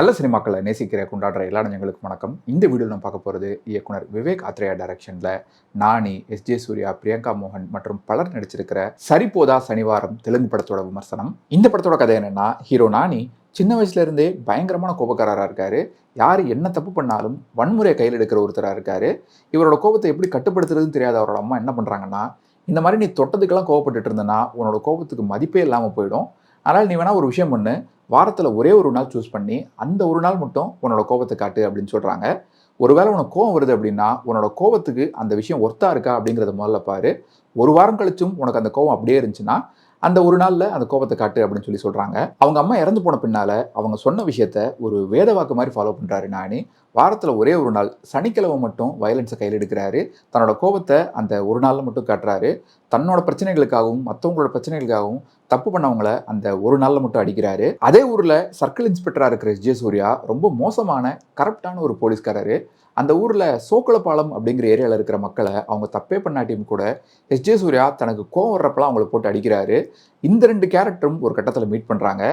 நல்ல சினிமாக்களை நேசிக்கிற கொண்டாடுற எல்லா நஞ்சங்களுக்கும் வணக்கம். இந்த வீடியோவில் நம்ம பார்க்க போகிறது இயக்குனர் விவேக் ஆத்ரேயா டைரக்ஷனில் நானி எஸ். ஜே. சூர்யா பிரியங்கா மோகன் மற்றும் பலர் நடிச்சிருக்கிற சரிபோதா சனிவாரம் தெலுங்கு படத்தோட விமர்சனம். இந்த படத்தோட கதை என்னென்னா ஹீரோ நானி சின்ன வயசுலேருந்தே பயங்கரமான கோபக்காரராக இருக்கார். யார் என்ன தப்பு பண்ணாலும் வன்முறையை கையில் எடுக்கிற ஒருத்தராக இருக்கார். இவரோட கோபத்தை எப்படி கட்டுப்படுத்துறதுன்னு தெரியாத அவரோட அம்மா என்ன பண்ணுறாங்கன்னா இந்த மாதிரி நீ தொட்டதுக்கெல்லாம் கோவப்பட்டுட்டு இருந்தனா உன்னோட கோபத்துக்கு மதிப்பே இல்லாமல் போயிடும். அதனால் நீ வேணால் ஒரு விஷயம் பண்ணு. வாரத்தில் ஒரே ஒரு நாள் சூஸ் பண்ணி அந்த ஒரு நாள் மட்டும் உன்னோட கோபத்தை காட்டு அப்படின்னு சொல்கிறாங்க ஒருவேளை உனக்கு கோவம் வருது அப்படின்னா உன்னோட கோபத்துக்கு அந்த விஷயம் ஒர்த்தா இருக்கா அப்படிங்கிறத முதல்ல பாரு. ஒரு வாரம் கழிச்சும் உனக்கு அந்த கோவம் அப்படியே இருந்துச்சுன்னா அந்த ஒரு நாளில் அந்த கோபத்தை காட்டு அப்படின்னு சொல்லி சொல்கிறாங்க அவங்க அம்மா இறந்து போன பின்னால் அவங்க சொன்ன விஷயத்த ஒரு வேத வாக்கு மாதிரி ஃபாலோ பண்ணுறாரு நானி வாரத்தில் ஒரே ஒரு நாள் சனிக்கிழமை மட்டும் வயலன்ஸை கையில் எடுக்கிறாரு. தன்னோட கோபத்தை அந்த ஒரு நாளில் மட்டும் காட்டுறாரு. தன்னோட பிரச்சனைகளுக்காகவும் மற்றவங்களோட பிரச்சனைகளுக்காகவும் தப்பு பண்ணவங்கள அந்த ஒரு நாளில் மட்டும் அடிக்கிறாரு. அதே ஊரில் சர்க்கிள் இன்ஸ்பெக்டராக இருக்கிற எஸ் சூர்யா ரொம்ப மோசமான கரப்டான ஒரு போலீஸ்காரரு. அந்த ஊரில் சோக்கலப்பாலம் அப்படிங்கிற ஏரியாவில் இருக்கிற மக்களை அவங்க தப்பே பண்ணாட்டியும் கூட எஸ். ஜே. சூர்யா தனக்கு கோவம் வர்றப்பெல்லாம் அவங்கள போட்டு அடிக்கிறாரு. இந்த ரெண்டு கேரக்டரும் ஒரு கட்டத்தில் மீட் பண்ணுறாங்க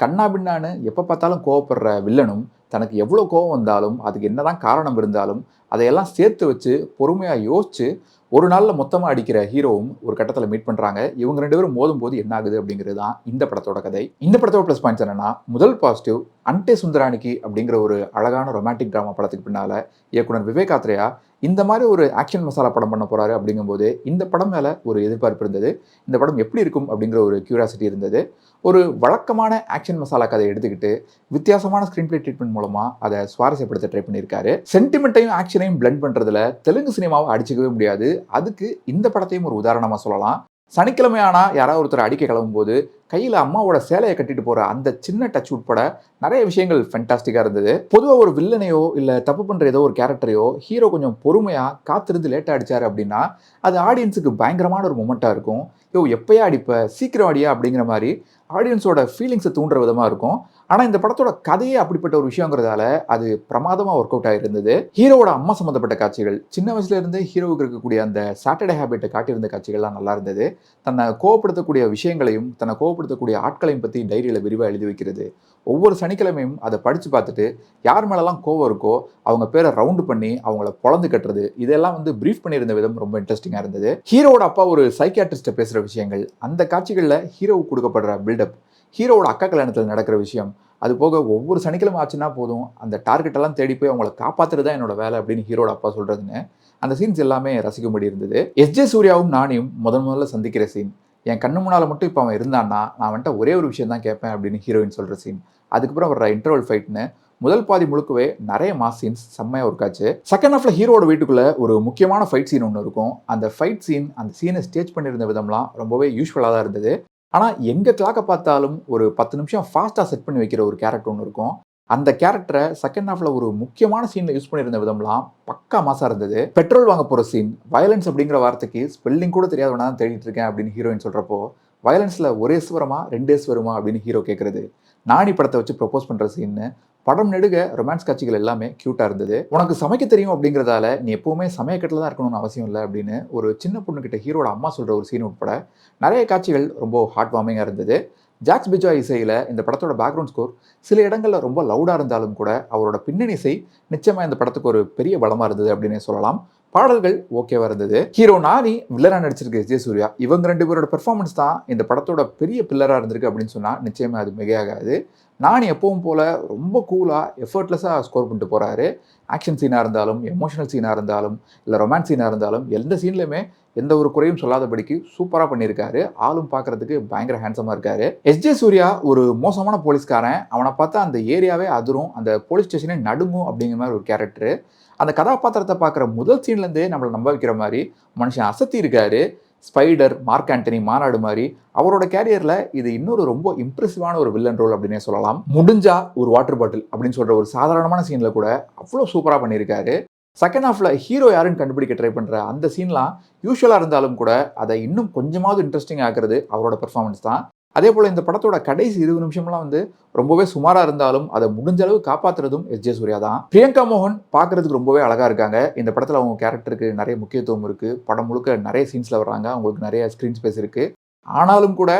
கண்ணா பின்னான்னு எப்போ பார்த்தாலும் கோவப்படுற வில்லனும் தனக்கு எவ்வளோ கோபம் வந்தாலும் அதுக்கு என்னதான் காரணம் இருந்தாலும் அதையெல்லாம் சேர்த்து வச்சு பொறுமையாக யோசிச்சு ஒரு நாளில் மொத்தமாக அடிக்கிற ஹீரோவும் ஒரு கட்டத்தில் மீட் பண்ணுறாங்க இவங்க ரெண்டு பேரும் மோதும் போது என்ன ஆகுது அப்படிங்கிறது தான் இந்த படத்தோட கதை. இந்த படத்தோட ப்ளஸ் பாயிண்ட்ஸ் என்னென்னா முதல் பாசிட்டிவ் அன்டே சுந்தரானிக்கு அப்படிங்கிற ஒரு அழகான ரொமான்டிக் ட்ராமா படத்துக்கு பின்னால் இயக்குனர் விவேக் ஆத்ரேயா இந்த மாதிரி ஒரு ஆக்ஷன் மசாலா படம் பண்ண போகிறாரு அப்படிங்கும்போது இந்த படம் மேலே ஒரு எதிர்பார்ப்பு இருந்தது. இந்த படம் எப்படி இருக்கும் அப்படிங்கிற ஒரு கியூரியாசிட்டி இருந்தது. ஒரு வழக்கமான ஆக்ஷன் மசாலா கதை எடுத்துக்கிட்டு வித்தியாசமான ஸ்க்ரீன் பிளே ட்ரீட்மெண்ட் மூலமாக அதை சுவாரஸ்யப்படுத்த ட்ரை பண்ணியிருக்காரு. சென்டிமெண்ட்டையும் ஆக்ஷனையும் பிளெண்ட் பண்ணுறதுல தெலுங்கு சினிமாவை அடிச்சுக்கவே முடியாது. அதுக்கு இந்த படத்தையும் ஒரு உதாரணமாக சொல்லலாம். சனிக்கிழமை ஆனால் யாராவது ஒருத்தர் அடிக்க கிளம்பும்போது கையில் அம்மாவோட சேலையை கட்டிட்டு போகிற அந்த சின்ன டச் உட்பட நிறைய விஷயங்கள் ஃபென்டாஸ்டிக்காக இருந்தது. பொதுவாக ஒரு வில்லனையோ இல்லை தப்பு பண்ணுற ஏதோ ஒரு கேரக்டரையோ ஹீரோ கொஞ்சம் பொறுமையாக காத்திருந்து லேட்டாக அடித்தார் அப்படின்னா அது ஆடியன்ஸுக்கு பயங்கரமான ஒரு மொமெண்ட்டாக இருக்கும். யோ எப்போயா அடிப்ப? சீக்கிரம் அடியா? அப்படிங்கிற மாதிரி ஆடியன்ஸோட ஃபீலிங்ஸை தூண்டுற விதமாக இருக்கும். ஆனால் இந்த படத்தோட கதையே அப்படிப்பட்ட ஒரு விஷயங்கிறதால அது பிரமாதமாக ஒர்க் அவுட் ஆகிருந்தது ஹீரோவோட அம்மா சம்மந்தப்பட்ட காட்சிகள் சின்ன வயசுல இருந்தே ஹீரோவுக்கு இருக்கக்கூடிய அந்த சாட்டர்டே ஹேபிட்டை காட்டியிருந்த காட்சிகள்லாம் நல்லா இருந்தது. தன்னை கோவப்படுத்தக்கூடிய விஷயங்களையும் தன்னை கோவப்படுத்தக்கூடிய ஆட்களையும் பற்றி டைரியில் விரிவாக எழுதி வைக்கிறது. ஒவ்வொரு சனிக்கிழமையும் அதை படித்து பார்த்துட்டு யார் மேலெல்லாம் கோவம் இருக்கோ அவங்க பேரை ரவுண்டு பண்ணி அவங்கள பொழந்து கட்டுறது இதெல்லாம் வந்து ப்ரீஃப் பண்ணியிருந்த விதம் ரொம்ப இன்ட்ரெஸ்டிங்காக இருந்தது. ஹீரோவோட அப்பா ஒரு சைக்கியாட்ரிஸ்ட்டை பேசுகிற விஷயங்கள் அந்த காட்சிகளில் ஹீரோவுக்கு கொடுக்கப்படுற பில்டப் ஹீரோவோட அக்கா கல்யாணத்தில் நடக்கிற விஷயம். அது போக ஒவ்வொரு சனிக்கிழமை ஆச்சுன்னா போதும். அந்த டார்கெட்டெல்லாம் தேடி போய் அவங்கள காப்பாற்றுறது தான் என்னோட வேலை அப்படின்னு ஹீரோட அப்பா சொல்கிறதுன்னு அந்த சீன்ஸ் எல்லாமே ரசிக்கும்படி இருந்தது. எஸ் ஜே சூர்யாவும் நானையும் முதன் முதல்ல சந்திக்கிற சீன் என் கண்ணு முன்னால் மட்டும் இப்போ அவன் இருந்தான்னா நான் வந்துட்டு ஒரே ஒரு விஷயம் தான் கேட்பேன் அப்படின்னு ஹீரோயின் சொல்கிற சீன் அதுக்கப்புறம் வர்ற இன்டர்வல் ஃபைட்னு முதல் பாதி முழுக்கவே நிறைய மாஸ் சீன்ஸ் செம்மையாக இருக்காச்சு செகண்ட் ஹாஃப்ல ஹீரோட வீட்டுக்குள்ளே ஒரு முக்கியமான ஃபைட் சீன் ஒன்று இருக்கும். அந்த ஃபைட் சீன் அந்த சீனை ஸ்டேஜ் பண்ணியிருந்த விதம்லாம் ரொம்பவே யூஸ்ஃபுல்லாக தான் இருந்தது. ஆனால் எங்கே கிளாக்கை பார்த்தாலும் ஒரு பத்து நிமிஷம் ஃபாஸ்ட்டாக செட் பண்ணி வைக்கிற ஒரு கேரக்டர் ஒன்று இருக்கும். அந்த கேரக்டரை செகண்ட் ஹாஃப்ல ஒரு முக்கியமான சீனில் யூஸ் பண்ணியிருந்த விதம்லாம் பக்கா மாசா இருந்தது. பெட்ரோல் வாங்க போகிற சீன் வயலன்ஸ் அப்படிங்கிற வார்த்தைக்கு ஸ்பெல்லிங் கூட தெரியாதவனா தான் தேடிட்டு இருக்கேன் அப்படின்னு ஹீரோயின் சொல்கிறப்போ வயலன்ஸில் ஒரே ஸ்வரமா ரெண்டே ஸ்வரமா அப்படின்னு ஹீரோ கேட்குறது நாணி படத்தை வச்சு ப்ரப்போஸ் பண்ணுற சீன்னு படம் நெடுக ரொமான்ஸ் காட்சிகள் எல்லாமே க்யூட்டாக இருந்தது. உனக்கு சமைக்க தெரியும் அப்படிங்கிறதால நீ எப்போவுமே சமயக்கட்டில் தான் இருக்கணும்னு அவசியம் இல்லை அப்படின்னு ஒரு சின்ன பொண்ணுக்கிட்ட ஹீரோட அம்மா சொல்கிற ஒரு சீன் உட்பட நிறைய காட்சிகள் ரொம்ப ஹார்ட் வார்மிங்காக இருந்தது. ஜாக்ஸ் பிஜா இசையில் இந்த படத்தோட பேக்ரவுண்ட் ஸ்கோர் சில இடங்களில் ரொம்ப லவுடாக இருந்தாலும் கூட அவரோட பின்னணி இசை நிச்சயமாக இந்த படத்துக்கு ஒரு பெரிய பலமாக இருந்தது அப்படின்னே சொல்லலாம். பாடல்கள் ஓகேவா இருந்தது. ஹீரோ நானி வில்லரா நடிச்சிருக்க எஸ் சூர்யா. இவங்க ரெண்டு பேரோட பெர்ஃபார்மன்ஸ் தான் இந்த படத்தோட பெரிய பில்லராக இருந்திருக்கு அப்படின்னு சொன்னால் நிச்சயமாக அது மிகையாகாது. நான் எப்பவும் போல் ரொம்ப கூலாக எஃபர்ட்லெஸ்ஸாக ஸ்கோர் பண்ணிட்டு போகிறாரு ஆக்ஷன் சீனாக இருந்தாலும் எமோஷனல் சீனாக இருந்தாலும் இல்லை ரொமான்ஸ் சீனாக இருந்தாலும் எந்த சீன்லையுமே எந்த ஒரு குறையும் சொல்லாதபடிக்கு சூப்பராக பண்ணியிருக்காரு. ஆளும் பார்க்கறதுக்கு பயங்கர ஹேண்ட்ஸமாக இருக்காரு. எஸ்ஜே சூர்யா ஒரு மோசமான போலீஸ்காரன். அவனை பார்த்தா அந்த ஏரியாவே அதிரும் அந்த போலீஸ் ஸ்டேஷனே நடுங்கும் அப்படிங்கிற மாதிரி ஒரு கேரக்டரு அந்த கதாபாத்திரத்தை பார்க்குற முதல் சீன்லேருந்தே நம்மளை நம்ப வைக்கிற மாதிரி மனுஷன் அசத்தி இருக்காரு. ஸ்பைடர் மார்க் ஆண்டனி மாநாடு மாதிரி அவரோட கேரியரில் இது இன்னொரு ரொம்ப இம்ப்ரெசிவான ஒரு வில்லன் ரோல் அப்படின்னே சொல்லலாம். முடிஞ்சா ஒரு வாட்டர் பாட்டில் அப்படின்னு சொல்கிற ஒரு சாதாரணமான சீனில் கூட அவ்வளோ சூப்பராக பண்ணியிருக்காரு. செகண்ட் ஹாஃபில் ஹீரோ யாருன்னு கண்டுபிடிக்க ட்ரை பண்ணுற அந்த சீன்லாம் யூஸ்வலாக இருந்தாலும் கூட அதை இன்னும் கொஞ்சமாவது இன்ட்ரெஸ்டிங் ஆக்குறது அவரோட பெர்ஃபார்மன்ஸ் தான். அதே போல் இந்த படத்தோட கடைசி இருபது நிமிஷம்லாம் வந்து ரொம்பவே சுமாராக இருந்தாலும் அதை முடிஞ்ச அளவு காப்பாற்றுறதும் எஸ் ஜே சூர்யா தான். பிரியங்கா மோகன் பார்க்கறதுக்கு ரொம்பவே அழகாக இருக்காங்க. இந்த படத்தில் அவங்க கேரக்டருக்கு நிறைய முக்கியத்துவம் இருக்குது படம் முழுக்க நிறைய சீன்ஸில் வர்றாங்க. அவங்களுக்கு நிறைய ஸ்க்ரீன் ஸ்பேஸ் இருக்குது ஆனாலும் கூட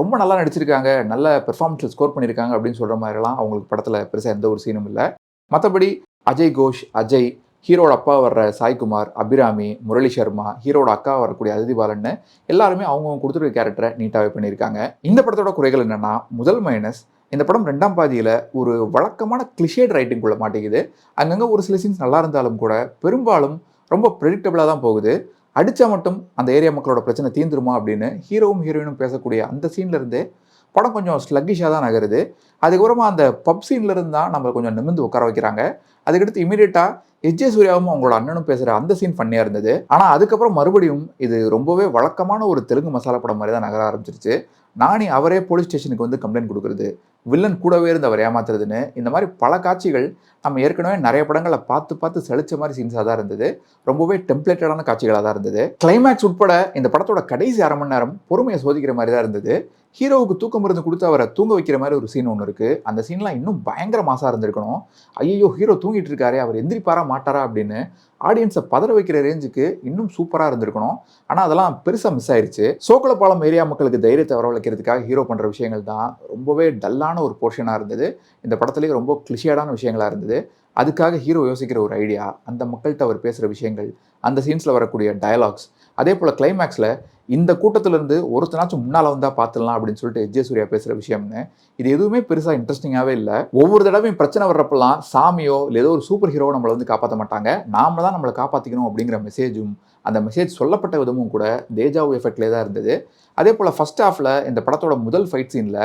ரொம்ப நல்லா நடிச்சிருக்காங்க. நல்ல பெர்ஃபார்மன்ஸில் ஸ்கோர் பண்ணியிருக்காங்க அப்படின்னு சொல்கிற மாதிரிலாம் அவங்களுக்கு படத்தில் பெருசாக எந்த ஒரு சீனும் இல்லை. மற்றபடி அஜய் கோஷ் அஜய் ஹீரோட அப்பா வர்ற சாய்குமார் அபிராமி முரளி சர்மா ஹீரோட அக்கா வரக்கூடிய அதிதி பாலன்னு எல்லாருமே அவங்கவுங்க கொடுத்துருக்க கேரக்டரை நீட்டாகவே பண்ணியிருக்காங்க. இந்த படத்தோட குறைகள் என்னென்னா முதல் மைனஸ் இந்த படம் ரெண்டாம் பாதியில் ஒரு வழக்கமான கிளிஷேட் ரைட்டிங்குள்ளே மாட்டேங்குது. அங்கங்கே ஒரு சில சீன்ஸ் நல்லா இருந்தாலும் கூட பெரும்பாலும் ரொம்ப ப்ரெடிக்டபிளாக தான் போகுது. அடித்தா மட்டும் அந்த ஏரியா மக்களோட பிரச்சனை தீந்துருமா அப்படின்னு ஹீரோவும் ஹீரோயினும் பேசக்கூடிய அந்த சீன்லேருந்தே படம் கொஞ்சம் ஸ்லக்கிஷாக தான் நகருது. அதுக்கப்புறமா அந்த பப் சீன்லேருந்து தான் நம்ம கொஞ்சம் நிமிந்து உட்கார வைக்கிறாங்க. அதுக்கடுத்து இமீடியட்டாக எஸ் சூர்யாவும் அவங்களோட அண்ணனும் பேசுகிற அந்த சீன் ஃபன்னியாக இருந்தது. ஆனால் அதுக்கப்புறம் மறுபடியும் இது ரொம்பவே வழக்கமான ஒரு தெலுங்கு மசாலா படம் மாதிரி தான் நகர ஆரம்பிச்சிருச்சு. நானி அவரே போலீஸ் ஸ்டேஷனுக்கு வந்து கம்ப்ளைண்ட் கொடுக்குறது வில்லன் கூடவே இருந்து அவர் ஏமாத்துறதுன்னு இந்த மாதிரி பல காட்சிகள் நம்ம ஏற்கனவே நிறைய படங்களை பார்த்து பார்த்து செழிச்ச மாதிரி சீன்ஸாக தான் இருந்தது. ரொம்பவே டெம்ப்ளேட்டடான காட்சிகளாக தான் இருந்தது. கிளைமேக்ஸ் உட்பட இந்த படத்தோட கடைசி அரை மணி நேரம் பொறுமையை சோதிக்கிற மாதிரி தான் இருந்தது. ஹீரோவுக்கு தூக்கம் மருந்து கொடுத்து அவரை தூங்க வைக்கிற மாதிரி ஒரு சீன் ஒன்று இருக்குது அந்த சீன்லாம் இன்னும் பயங்கர மாசாக இருந்திருக்கணும். ஐயோ ஹீரோ தூங்கிட்டு இருக்காரு அவர் எந்திரிப்பாரா மாட்டாரா அப்படின்னு ஆடியன்ஸை பதற வைக்கிற ரேஞ்சுக்கு இன்னும் சூப்பராக இருந்திருக்கணும். ஆனால் அதெல்லாம் பெருசாக மிஸ் ஆயிடுச்சு சோக்கலப்பாலம் ஏரியா மக்களுக்கு தைரியத்தை வரவழைக்கிறதுக்காக ஹீரோ பண்ணுற விஷயங்கள் தான் ரொம்பவே டல்லான ஒரு போர்ஷனாக இருந்தது. இந்த படத்துலேயே ரொம்ப கிளிஷியடான விஷயங்களாக இருந்தது. அதுக்காக ஹீரோ யோசிக்கிற ஒரு ஐடியா அந்த மக்கள்கிட்ட அவர் பேசுகிற விஷயங்கள் அந்த சீன்ஸில் வரக்கூடிய டயலாக்ஸ் அதே போல் கிளைமேக்ஸில் இந்த கூட்டத்திலேருந்து ஒருத்தனாச்சும் முன்னால் வந்தால் பார்த்துடலாம் அப்படின்னு சொல்லிட்டு எஜ்ஜே சூர்யா பேசுகிற விஷயம்னு இது எதுவுமே பெருசாக இன்ட்ரெஸ்டிங்காகவே இல்லை. ஒவ்வொரு தடவையும் பிரச்சனை வர்றப்பெல்லாம் சாமியோ இல்லை ஏதோ ஒரு சூப்பர் ஹீரோவோ நம்மளை வந்து காப்பாற்ற மாட்டாங்க. நாம தான் நம்மளை காப்பாற்றிக்கணும் அப்படிங்கிற மெசேஜும் அந்த மெசேஜ் சொல்லப்பட்ட விதமும் கூட தேஜாவு எஃபெக்ட்லேயே தான் இருந்தது. அதே போல் ஃபஸ்ட் ஹாஃபில் இந்த படத்தோட முதல் ஃபைட் சீனில்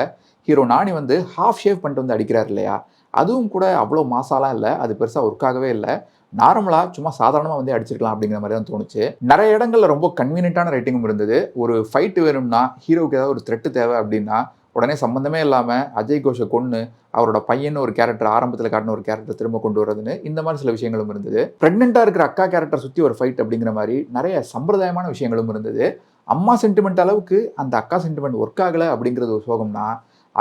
ஹீரோ நானி வந்து ஹாஃப் ஷேவ் பண்ணிட்டு வந்து அடிக்கிறார் இல்லையா? அதுவும் கூட அவ்வளோ மாசாலாம் இல்லை. அது பெருசாக ஒர்க் ஆகவே இல்லை. நார்மலாக சும்மா சாதாரணமாக வந்து அடிச்சிருக்கலாம் அப்படிங்கிற மாதிரி தான் தோணுச்சு. நிறைய இடங்களில் ரொம்ப கன்வீனியன்ட்டான ரைட்டிங்கும் இருந்தது. ஒரு ஃபைட்டு வேணும்னா ஹீரோவுக்கு ஏதாவது ஒரு த்ரெட்டு தேவை அப்படின்னா உடனே சம்மந்தமே இல்லாமல் அஜய் கோஷை கொன்று அவரோட பையன் ஒரு கேரக்டர் ஆரம்பத்தில் காட்டின ஒரு கேரக்டர் திரும்ப கொண்டு வரதுன்னு இந்த மாதிரி சில விஷயங்களும் இருந்தது. ப்ரெக்னெண்ட்டாக இருக்கிற அக்கா கேரக்டர் சுற்றி ஒரு ஃபைட் அப்படிங்கிற மாதிரி நிறைய சம்பிரதாயமான விஷயங்களும் இருந்தது. அம்மா சென்டிமெண்ட் அளவுக்கு அந்த அக்கா சென்டிமெண்ட் ஒர்க் ஆகலை அப்படிங்கிறது ஒரு சோகம்னா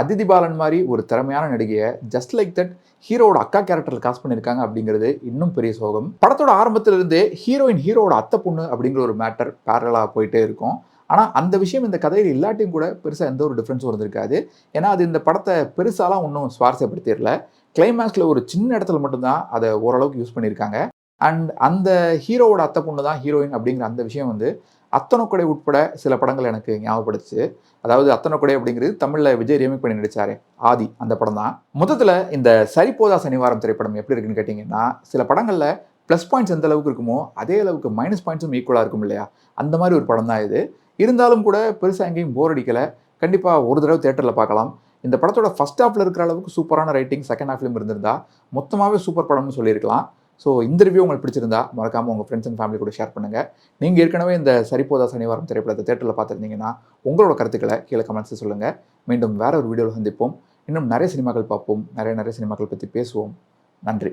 அதிதி பாலன் மாதிரி ஒரு திறமையான நடிகையை ஜஸ்ட் லைக் தட் ஹீரோட அக்கா கேரக்டர் காஸ்ட் பண்ணியிருக்காங்க அப்படிங்கிறது இன்னும் பெரிய சோகம். படத்தோட ஆரம்பத்திலிருந்தே ஹீரோயின் ஹீரோட அத்தை பொண்ணு அப்படிங்கிற ஒரு மேட்டர் பேரலாக போயிட்டே இருக்கும். ஆனால் அந்த விஷயம் இந்த கதையில் இல்லாட்டியும் கூட பெருசாக எந்த ஒரு டிஃப்ரென்ஸும் இருந்திருக்காது. ஏன்னா அது இந்த படத்தை பெருசாலாம் ஒன்றும் சுவாரஸ்யப்படுத்திடல. கிளைமேக்ஸில் ஒரு சின்ன இடத்துல மட்டும்தான் அதை ஓரளவுக்கு யூஸ் பண்ணியிருக்காங்க. அண்ட் அந்த ஹீரோவோட அத்தை பொண்ணு தான் ஹீரோயின் அப்படிங்கிற அந்த விஷயம் வந்து அத்தனக்குடை உட்பட சில படங்கள் எனக்கு ஞாபகப்படுத்துச்சு. அதாவது அத்தனக்குடை அப்படிங்கிறது தமிழில் விஜய் ரீமேக் பண்ணி நடிச்சாரு ஆதி அந்த படம் தான். மொத்தத்தில் இந்த சரிபோதா சனிவாரம் திரைப்படம் எப்படி இருக்குன்னு கேட்டிங்கன்னா சில படங்களில் ப்ளஸ் பாயிண்ட்ஸ் எந்த அளவுக்கு இருக்குமோ அதே அளவுக்கு மைனஸ் பாயிண்ட்ஸும் ஈக்குவலாக இருக்கும் இல்லையா? அந்த மாதிரி ஒரு படம் தான் இது. இருந்தாலும் கூட பெருசாக எங்கேயும் போர் அடிக்கலை. கண்டிப்பாக ஒரு தடவை தேட்டரில் பார்க்கலாம். இந்த படத்தோட ஃபஸ்ட் ஹாஃபில் இருக்கிற அளவுக்கு சூப்பரான ரைட்டிங் செகண்ட் ஹாஃப்லையும் இருந்திருந்தா மொத்தமாகவே சூப்பர் படம்னு சொல்லியிருக்கலாம். ஸோ இந்த ரிவ்யூ உங்களுக்கு பிடிச்சிருந்தா மறக்காமல் உங்கள் ஃப்ரெண்ட்ஸ் அண்ட் ஃபேமிலி கூட ஷேர் பண்ணுங்கள் நீங்கள் ஏற்கனவே இந்த சரிபோதா சனிவாரம் திரைப்படத்தை தேட்டரில் பார்த்துருந்தீங்கன்னா உங்களோட கருத்துக்களை கீழே கமெண்ட்ஸ் சொல்லுங்கள் மீண்டும் வேற ஒரு வீடியோவில் சந்திப்போம். இன்னும் நிறைய சினிமாக்கள் பார்ப்போம். நிறைய நிறைய சினிமாக்கள் பற்றி பேசுவோம். நன்றி.